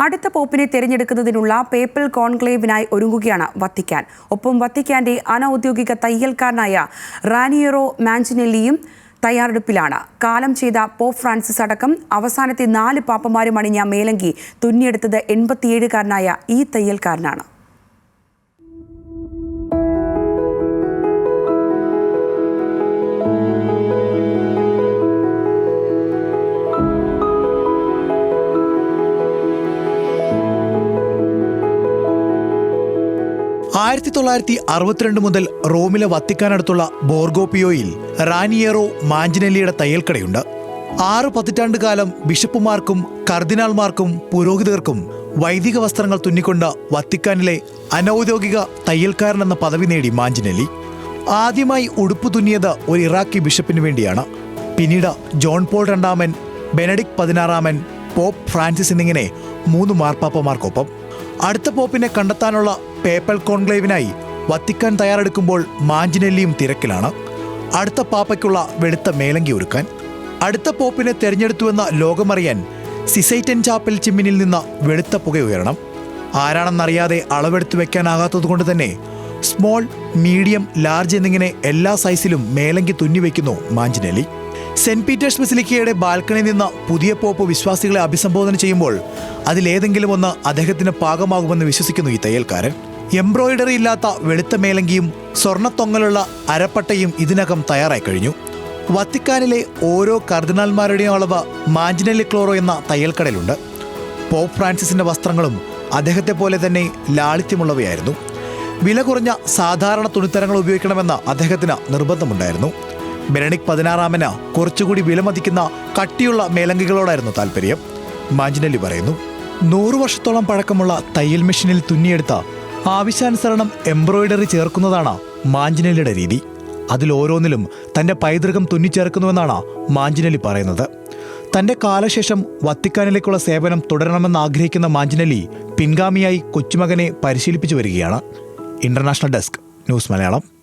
അടുത്ത പോപ്പിനെ തിരഞ്ഞെടുക്കുന്നതിനുള്ള പേപ്പൽ കോൺക്ലേവിനായി ഒരുങ്ങുകയാണ് വത്തിക്കാൻ. ഒപ്പം വത്തിക്കാന്റെ അനൌദ്യോഗിക തയ്യൽക്കാരനായ റാനിയറോ മാഞ്ചിനെല്ലിയും തയ്യാറെടുപ്പിലാണ്. കാലം ചെയ്ത പോപ്പ് ഫ്രാൻസിസ് അടക്കം അവസാനത്തെ നാല് പാപ്പമാരും അണിഞ്ഞ മേലങ്കി തുന്നിയെടുത്തത് എൺപത്തിയേഴുകാരനായ ഈ തയ്യൽക്കാരനാണ്. ആയിരത്തി തൊള്ളായിരത്തി അറുപത്തിരണ്ട് മുതൽ റോമിലെ വത്തിക്കാനടുത്തുള്ള ബോർഗോപ്പിയോയിൽ റാനിയേറോ മാഞ്ചിനെല്ലിയുടെ തയ്യൽക്കടയുണ്ട്. ആറ് പതിറ്റാണ്ട് കാലം ബിഷപ്പുമാർക്കും കർദിനാൾമാർക്കും പുരോഹിതർക്കും വൈദിക വസ്ത്രങ്ങൾ തുന്നിക്കൊണ്ട് വത്തിക്കാനിലെ അനൗദ്യോഗിക തയ്യൽക്കാരൻ എന്ന പദവി നേടി മാഞ്ചിനെല്ലി. ആദ്യമായി ഉടുപ്പ് തുന്നിയത് ഒരു ഇറാഖി ബിഷപ്പിന് വേണ്ടിയാണ്. പിന്നീട് ജോൺ പോൾ രണ്ടാമൻ ബെനഡിക് പതിനാറാമൻ പോപ്പ് ഫ്രാൻസിസ് എന്നിങ്ങനെ മൂന്ന് മാർപ്പാപ്പമാർക്കൊപ്പം. അടുത്ത പോപ്പിനെ കണ്ടെത്താനുള്ള പേപ്പൽ കോൺക്ലേവിനായി വത്തിക്കാൻ തയ്യാറെടുക്കുമ്പോൾ മാഞ്ചിനെല്ലിയും തിരക്കിലാണ്. അടുത്ത പാപ്പയ്ക്കുള്ള വെളുത്ത മേലങ്കി ഒരുക്കാൻ. അടുത്ത പോപ്പിനെ തെരഞ്ഞെടുത്തുവെന്ന ലോകമറിയാൻ സിസൈറ്റൻ ചാപ്പൽ ചിമ്മിനിൽ നിന്ന് വെളുത്ത പുക ഉയരണം. ആരാണെന്നറിയാതെ അളവെടുത്തു വെക്കാനാകാത്തതുകൊണ്ട് തന്നെ സ്മോൾ മീഡിയം ലാർജ് എന്നിങ്ങനെ എല്ലാ സൈസിലും മേലങ്കി തുന്നിവെക്കുന്നു മാഞ്ചിനെല്ലി. സെന്റ് പീറ്റേഴ്സ് ബസിലിക്കയുടെ ബാൽക്കണിയിൽ നിന്ന് പുതിയ പോപ്പ് വിശ്വാസികളെ അഭിസംബോധന ചെയ്യുമ്പോൾ അതിലേതെങ്കിലും ഒന്ന് അദ്ദേഹത്തിന് പാകമാകുമെന്ന് വിശ്വസിക്കുന്നു ഈ തയ്യൽക്കാരൻ. എംബ്രോയിഡറി ഇല്ലാത്ത വെളുത്ത മേലങ്കിയും സ്വർണത്തൊങ്ങലുള്ള അരപ്പട്ടയും ഇതിനകം തയ്യാറായി കഴിഞ്ഞു. വത്തിക്കാനിലെ ഓരോ കർദിനാൾമാരുടെയും അളവ് മാഞ്ചിനലി ക്ലോറോ എന്ന തയ്യൽക്കടയിലുണ്ട്. പോപ്പ് ഫ്രാൻസിസിന്റെ വസ്ത്രങ്ങളും അദ്ദേഹത്തെ പോലെ തന്നെ ലാളിത്യമുള്ളവയായിരുന്നു. വില കുറഞ്ഞ സാധാരണ തുണിത്തരങ്ങൾ ഉപയോഗിക്കണമെന്ന് അദ്ദേഹത്തിന് നിർബന്ധമുണ്ടായിരുന്നു. ബെനഡിക് പതിനാറാമന് കുറച്ചുകൂടി വിലമതിക്കുന്ന കട്ടിയുള്ള മേലങ്കികളോടായിരുന്നു താല്പര്യം മാഞ്ചിനലി പറയുന്നു നൂറു വർഷത്തോളം പഴക്കമുള്ള തയ്യൽ മെഷീനിൽ തുന്നിയെടുത്ത ആവശ്യാനുസരണം എംബ്രോയിഡറി ചേർക്കുന്നതാണ് മാഞ്ചിനലിയുടെ രീതി. അതിൽ ഓരോന്നിലും തന്റെ പൈതൃകം തുന്നിച്ചേർക്കുന്നുവെന്നാണ് മാഞ്ചിനലി പറയുന്നത്. തന്റെ കാലശേഷം വത്തിക്കാനിലേക്കുള്ള സേവനം തുടരണമെന്ന് ആഗ്രഹിക്കുന്ന മാഞ്ചിനലി പിൻഗാമിയായി കൊച്ചുമകനെ പരിശീലിപ്പിച്ചു വരികയാണ്. International desk news Malayalam.